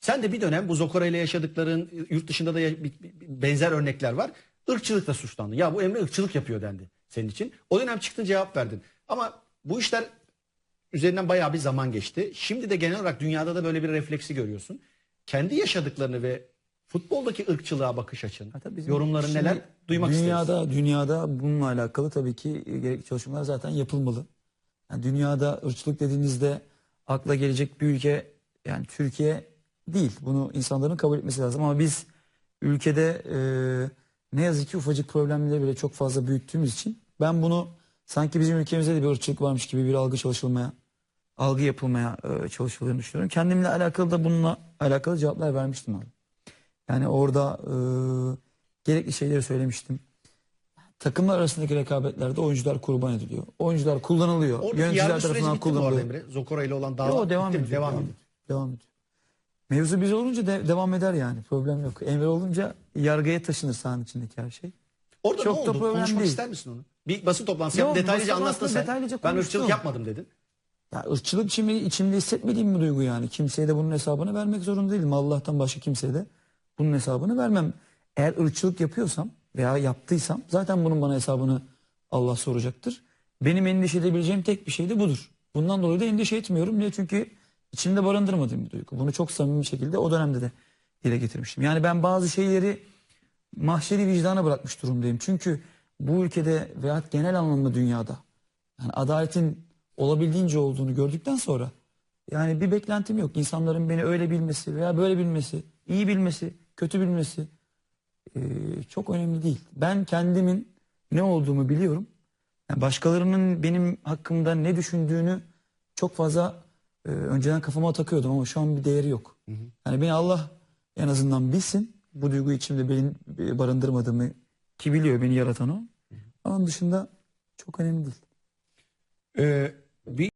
Sen de bir dönem bu Zokora ile yaşadıkların yurt dışında da benzer örnekler var. Irkçılıkla suçlandın. Ya bu Emre ırkçılık yapıyor dendi senin için. O dönem çıktın cevap verdin. Ama bu işler üzerinden bayağı bir zaman geçti. Şimdi de genel olarak dünyada da böyle bir refleksi görüyorsun. Kendi yaşadıklarını ve futboldaki ırkçılığa bakış açın, yorumların neler duymak dünyada, isteriz. Dünyada bununla alakalı tabii ki e, gerekli çalışmalar zaten yapılmalı. Yani dünyada ırkçılık dediğinizde akla gelecek bir ülke yani Türkiye değil. Bunu insanların kabul etmesi lazım ama biz ülkede e, ne yazık ki ufacık problemleri bile çok fazla büyüttüğümüz için ben bunu sanki bizim ülkemizde de bir ırkçılık varmış gibi bir algı çalışılmaya algı yapılmaya e, çalışıldığını düşünüyorum. Kendimle alakalı da bununla alakalı cevaplar vermiştim abi. Yani orada e, gerekli şeyleri söylemiştim. Takımlar arasındaki rekabetlerde oyuncular kurban ediliyor. Oyuncular kullanılıyor. Oradaki Yöneticiler tarafından kullanılıyor. Emre? Zokora ile olan dava Yo, devam ediyor. Devam, ediyor. devam ediyor. Mevzu biz olunca de, devam eder yani. Problem yok. Emre olunca yargıya taşınır sahanın içindeki her şey. Orada Çok ne oldu? Konuşmak değil. ister misin onu? Bir basın toplantısı yap, detaylıca toplantısı sen. detaylıca ben ırkçılık yapmadım dedin. Ya ırkçılık içimde, içimde hissetmediğim bir duygu yani. Kimseye de bunun hesabını vermek zorunda değilim. Allah'tan başka kimseye de bunun hesabını vermem. Eğer ırkçılık yapıyorsam veya yaptıysam zaten bunun bana hesabını Allah soracaktır. Benim endişe edebileceğim tek bir şey de budur. Bundan dolayı da endişe etmiyorum. Niye? Çünkü içimde barındırmadığım bir duygu. Bunu çok samimi şekilde o dönemde de dile getirmiştim. Yani ben bazı şeyleri mahşeri vicdana bırakmış durumdayım. Çünkü bu ülkede veya genel anlamda dünyada yani adaletin olabildiğince olduğunu gördükten sonra yani bir beklentim yok. İnsanların beni öyle bilmesi veya böyle bilmesi, iyi bilmesi, kötü bilmesi eee, çok önemli değil. Ben kendimin ne olduğumu biliyorum. Yani başkalarının benim hakkımda ne düşündüğünü çok fazla eee, önceden kafama takıyordum ama şu an bir değeri yok. Yani beni Allah en azından bilsin. Bu duygu içimde benim e, barındırmadığımı ki biliyor beni yaratan o. Onun dışında çok önemli değil. Ee, bir